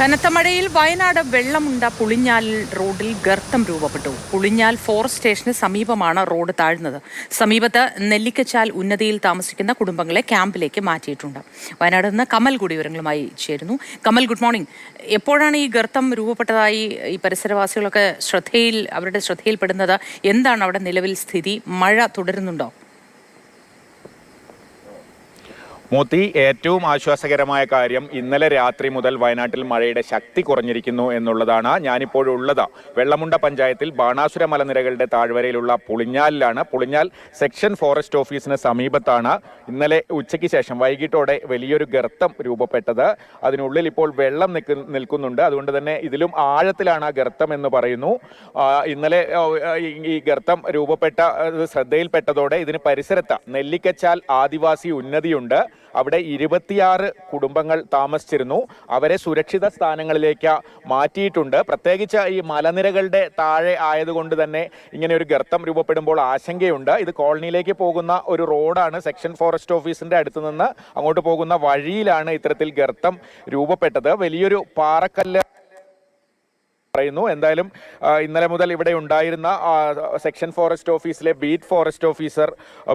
കനത്ത മഴയിൽ വയനാട് വെള്ളമുണ്ട പുളിഞ്ഞാൽ റോഡിൽ ഗർത്തം രൂപപ്പെട്ടു. പുളിഞ്ഞാൽ ഫോറസ്റ്റ് സ്റ്റേഷന് സമീപമാണ് റോഡ് താഴ്ന്നത്. സമീപത്ത് നെല്ലിക്കച്ചാൽ ഉന്നതിയിൽ താമസിക്കുന്ന കുടുംബങ്ങളെ ക്യാമ്പിലേക്ക് മാറ്റിയിട്ടുണ്ട്. വയനാട് നിന്ന് കമൽ കൂടി ചേരുന്നു. കമൽ ഗുഡ് മോർണിംഗ് എപ്പോഴാണ് ഈ ഗർത്തം രൂപപ്പെട്ടതായി ഈ പരിസരവാസികളൊക്കെ ശ്രദ്ധയിൽ അവരുടെ ശ്രദ്ധയിൽപ്പെടുന്നത്? എന്താണ് അവിടെ നിലവിൽ സ്ഥിതി? മഴ തുടരുന്നുണ്ടോ? മോത്തി ഏറ്റവും ആശ്വാസകരമായ കാര്യം ഇന്നലെ രാത്രി മുതൽ വയനാട്ടിൽ മഴയുടെ ശക്തി കുറഞ്ഞിരിക്കുന്നു എന്നുള്ളതാണ് ഞാനിപ്പോഴുള്ളത്. വെള്ളമുണ്ട പഞ്ചായത്തിൽ ബാണാസുര മലനിരകളുടെ താഴ്വരയിലുള്ള പുളിഞ്ഞാലിലാണ്. പുളിഞ്ഞാൽ സെക്ഷൻ ഫോറസ്റ്റ് ഓഫീസിന് സമീപത്താണ്. ഇന്നലെ ഉച്ചയ്ക്ക് ശേഷം വൈകിട്ടോടെ വലിയൊരു ഗർത്തം രൂപപ്പെട്ടത്. അതിനുള്ളിൽ ഇപ്പോൾ വെള്ളം നിൽക്കു നിൽക്കുന്നുണ്ട്. അതുകൊണ്ട് തന്നെ ഇതിലും ആഴത്തിലാണ് ആ ഗർത്തം എന്ന് പറയുന്നു. ഇന്നലെ ഈ- ഗർത്തം രൂപപ്പെട്ട ശ്രദ്ധയിൽപ്പെട്ടതോടെ ഇതിന് പരിസരത്ത് നെല്ലിക്കച്ചാൽ ആദിവാസി ഉന്നതിയുണ്ട്. അവിടെ ഇരുപത്തിയാറ് കുടുംബങ്ങൾ താമസിച്ചിരുന്നു. അവരെ സുരക്ഷിത സ്ഥാനങ്ങളിലേക്ക് മാറ്റിയിട്ടുണ്ട്. പ്രത്യേകിച്ച് ഈ മലനിരകളുടെ താഴെ ആയതുകൊണ്ട് തന്നെ ഇങ്ങനെ ഒരു ഗർത്തം രൂപപ്പെടുമ്പോൾ ആശങ്കയുണ്ട്. ഇത് കോളനിയിലേക്ക് പോകുന്ന ഒരു റോഡാണ്. സെക്ഷൻ ഫോറസ്റ്റ് ഓഫീസിന്റെ അടുത്ത് നിന്ന് അങ്ങോട്ട് പോകുന്ന വഴിയിലാണ് ഇത്തരത്തിൽ ഗർത്തം രൂപപ്പെട്ടത്. വലിയൊരു പാറക്കല്ല് പറയുന്നു. എന്തായാലും ഇന്നലെ മുതൽ ഇവിടെ ഉണ്ടായിരുന്ന സെക്ഷൻ ഫോറസ്റ്റ് ഓഫീസിലെ ബീറ്റ് ഫോറസ്റ്റ് ഓഫീസർ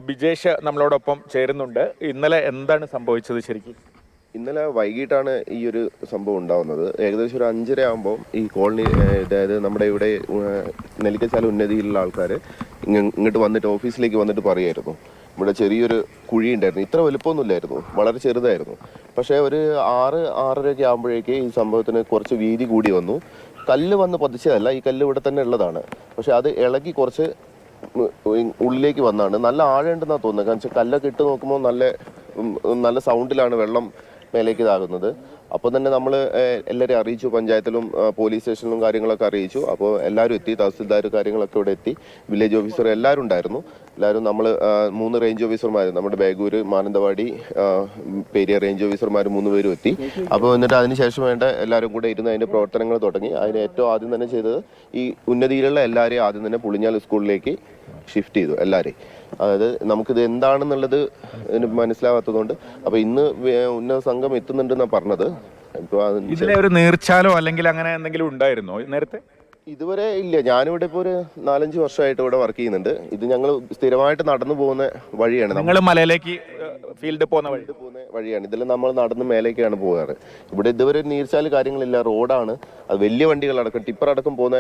ബിജേഷ് നമ്മളോടൊപ്പം ചേരുന്നുണ്ട്. ഇന്നലെ എന്താണ് സംഭവിച്ചത് ശരിക്കും? ഇന്നലെ വൈകിട്ടാണ് ഈ ഒരു സംഭവം ഉണ്ടാവുന്നത്. ഏകദേശം ഒരു അഞ്ചര ആകുമ്പോൾ ഈ കോളനി അതായത് നമ്മുടെ ഇവിടെ നെല്ലിക്കശാല ഉന്നതിയിലുള്ള ആൾക്കാർ ഇങ്ങോട്ട് വന്നിട്ട് ഓഫീസിലേക്ക് വന്നിട്ട് പറയായിരുന്നു. ഇവിടെ ചെറിയൊരു കുഴി ഉണ്ടായിരുന്നു. ഇത്ര വലുപ്പമൊന്നുമില്ലായിരുന്നു. വളരെ ചെറുതായിരുന്നു. പക്ഷേ ഒരു ആറ് ആറരയൊക്കെ ആകുമ്പോഴേക്ക് ഈ സംഭവത്തിന് കുറച്ച് വീതി കൂടി വന്നു. കല്ല് വന്ന് പതിച്ചതല്ല ഈ കല്ല് ഇവിടെ തന്നെ ഉള്ളതാണ്. പക്ഷെ അത് ഇളകി കുറച്ച് ഉള്ളിലേക്ക് വന്നാണ്. നല്ല ആഴമുണ്ടെന്നാണ് തോന്നുന്നത്. കാരണം വെച്ചാൽ കല്ലൊക്കെ ഇട്ട് നോക്കുമ്പോൾ നല്ല നല്ല സൗണ്ടിലാണ് വെള്ളം മേലേക്ക് ഇതാകുന്നത്. അപ്പോൾ തന്നെ നമ്മൾ എല്ലാവരെയും അറിയിച്ചു. പഞ്ചായത്തിലും പോലീസ് സ്റ്റേഷനിലും കാര്യങ്ങളൊക്കെ അറിയിച്ചു. അപ്പോൾ എല്ലാവരും എത്തി. തഹസിൽദാർ കാര്യങ്ങളൊക്കെ ഇവിടെ എത്തി. വില്ലേജ് ഓഫീസർ എല്ലാവരും ഉണ്ടായിരുന്നു. എല്ലാവരും നമ്മൾ മൂന്ന് റേഞ്ച് ഓഫീസർമാർ നമ്മുടെ ബേഗൂർ മാനന്തവാടി പേരിയ റേഞ്ച് ഓഫീസർമാർ മൂന്ന് പേരും എത്തി. അപ്പോൾ എന്നിട്ട് അതിന് ശേഷം വേണ്ട എല്ലാവരും കൂടെ ഇരുന്ന് അതിന്റെ പ്രവർത്തനങ്ങൾ തുടങ്ങി. അതിന് ഏറ്റവും ആദ്യം തന്നെ ചെയ്തത് ഈ ഉന്നതിയിലുള്ള എല്ലാവരെയും ആദ്യം തന്നെ പുളിഞ്ഞാൽ സ്കൂളിലേക്ക് ഷിഫ്റ്റ് ചെയ്തു എല്ലാവരെയും അതായത് നമുക്കിത് എന്താണെന്നുള്ളത് മനസ്സിലാവാത്തതുകൊണ്ട് അപ്പോൾ ഇന്ന് ഉന്നത സംഘം എത്തുന്നുണ്ടെന്നാണ് പറഞ്ഞത്. ഇതിലെ ഒരു നീർച്ചാലോ അല്ലെങ്കിൽ അങ്ങനെ എന്തെങ്കിലും ഉണ്ടായിരുന്നോ നേരത്തെ? ഇതുവരെ ഇല്ല. ഞാനിവിടെ ഇപ്പോൾ ഒരു നാലഞ്ച് വർഷമായിട്ട് ഇവിടെ വർക്ക് ചെയ്യുന്നുണ്ട്. ഇത് ഞങ്ങൾ സ്ഥിരമായിട്ട് നടന്നു പോകുന്ന വഴിയാണ്. നമ്മൾ മലയിലേക്ക് ഫീൽഡ് പോകുന്ന വഴി. വഴിയാണ്. ഇതിൽ നമ്മൾ നടന്ന് മേലേക്കാണ് പോകാറ്. ഇവിടെ ഇതുവരെ നീർച്ചാൽ കാര്യങ്ങളില്ല. റോഡാണ്. അത് വലിയ വണ്ടികളടക്കം ടിപ്പർ അടക്കം പോകുന്ന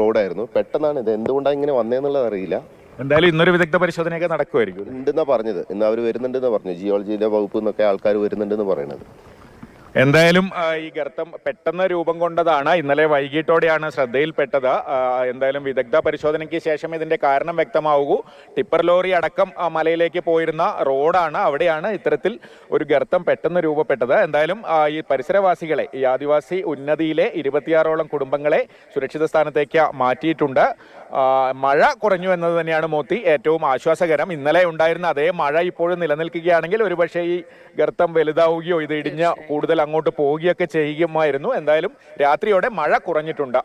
റോഡായിരുന്നു. പെട്ടെന്നാണ് ഇത് എന്തുകൊണ്ടാണ് ഇങ്ങനെ വന്നതെന്നുള്ളത് അറിയില്ല. എന്തായാലും ഇന്നൊരു വിദഗ്ധ പരിശോധനയൊക്കെ നടക്കുമായിരിക്കും ഉണ്ടെന്നാ പറഞ്ഞത്. ഇന്ന് അവർ വരുന്നുണ്ടെന്ന് പറഞ്ഞു. ജിയോളജിയുടെ വകുപ്പ് നിന്നൊക്കെ ആൾക്കാർ വരുന്നുണ്ടെന്ന് പറയുന്നത് എന്തായാലും ഈ ഗർത്തം പെട്ടെന്ന് രൂപം കൊണ്ടതാണ്. ഇന്നലെ വൈകിട്ടോടെയാണ് ശ്രദ്ധയിൽപ്പെട്ടത്. എന്തായാലും വിദഗ്ധ പരിശോധനയ്ക്ക് ശേഷം ഇതിന്റെ കാരണം വ്യക്തമാവൂ ടിപ്പർ ലോറി അടക്കം മലയിലേക്ക് പോയിരുന്ന റോഡാണ് അവിടെയാണ് ഇത്തരത്തിൽ ഒരു ഗർത്തം പെട്ടെന്ന് രൂപപ്പെട്ടത്. എന്തായാലും ഈ പരിസരവാസികളെ ഈ ആദിവാസി ഉന്നതിയിലെ ഇരുപത്തിയാറോളം കുടുംബങ്ങളെ സുരക്ഷിത സ്ഥാനത്തേക്ക് മാറ്റിയിട്ടുണ്ട്. മഴ കുറഞ്ഞു എന്നത് തന്നെയാണ് മോത്തി ഏറ്റവും ആശ്വാസകരം. ഇന്നലെ ഉണ്ടായിരുന്ന അതേ മഴ ഇപ്പോഴും നിലനിൽക്കുകയാണെങ്കിൽ ഒരുപക്ഷെ ഈ ഗർത്തം വലുതാവുകയോ ഇത് ഇടിഞ്ഞ് കൂടുതൽ അങ്ങോട്ട് പോവുകയൊക്കെ ചെയ്യുമായിരുന്നു. എന്തായാലും രാത്രിയോടെ മഴ കുറഞ്ഞിട്ടുണ്ട്.